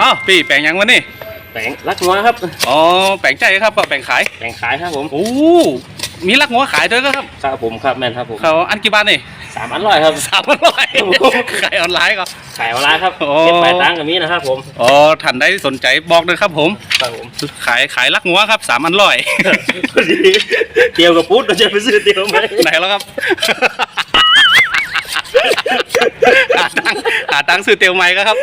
อ้าวพี่แปลงยังวะนี่แปลงรักงัวครับอ๋อแปลงใจครับก็แปลงขายแปลงขายครับผมโอ้มีลักหัวขายด้วยก็ครับครับผมครับแม่นครับผมเขาอันกี่บาทนี่สามอันร้อยครับสามร้อยขายออนไลน์ก็ขายออนไลน์ครับโอ้เก็บปลายตังค์กับนี้นะครับผมอ๋อท่านใดสนใจบอกเลยครับผมครับผมขายขายลักหัวครับสามอันร้อยพอดีเตียวกับปุ๊ดเราจะไปซื้อเตียวไหมไหนแล้วครับ หา ตังค์หาตังค์ซื้อเตียวใหม่ก็ครับ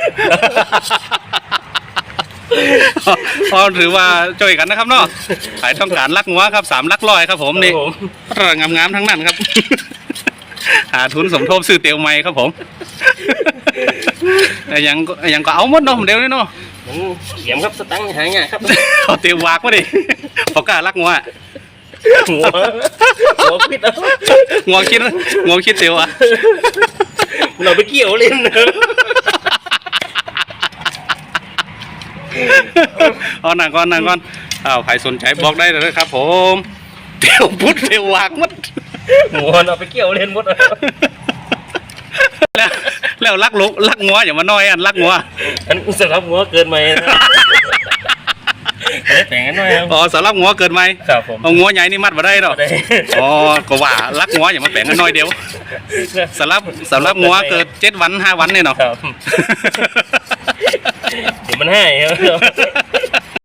พอถือว่าช่วยกันนะครับเนาะขายต้องการลักหัวครับสามลักร้อยครับ ผมนี่ครับผมงามๆทั้งนั้นครับ หาทุนสมทบซื้อเตียวใหม่ครับผมแต่ยังก็ยังก็เอาหมดเนาะเดี๋ยวนี้เนาะมันเขียมครับสตังค์หายง่ายครับเอาเตียววากมาดิพอกล้าลักงัว หัวหัวพิษเอางัวคิดงัวคิดเตียวอะเราไปเกี่ยวเล่นนะเอาหนังก่อนหนังก่อนอ้าวใครสนใจบอกได้เลยนะครับ ผมเตียวพุทธเตียววากหมัดหัวเราไปเกี่ยวเล่นหมดแล้วแล้วแล้วลักลุกลักงัวอย่ามาน้อยอันลักงัวอันสำหรับหัวเกินไปนะ ได้แต่งกันหน่อยครับ อ๋อสำหรับงัวเกิดไหมครับผม เอางัวใหญ่นี่มัดมาได้หรอกได้ อ๋อก็ว่าลักงัวอย่ามาแปลงกันน้อยเดียวสำหรับสำหรับงัวเกิดเจ็ดวันห้าวันเนี่ยเนาะ ครับเดี๋ยวมันให้ครับ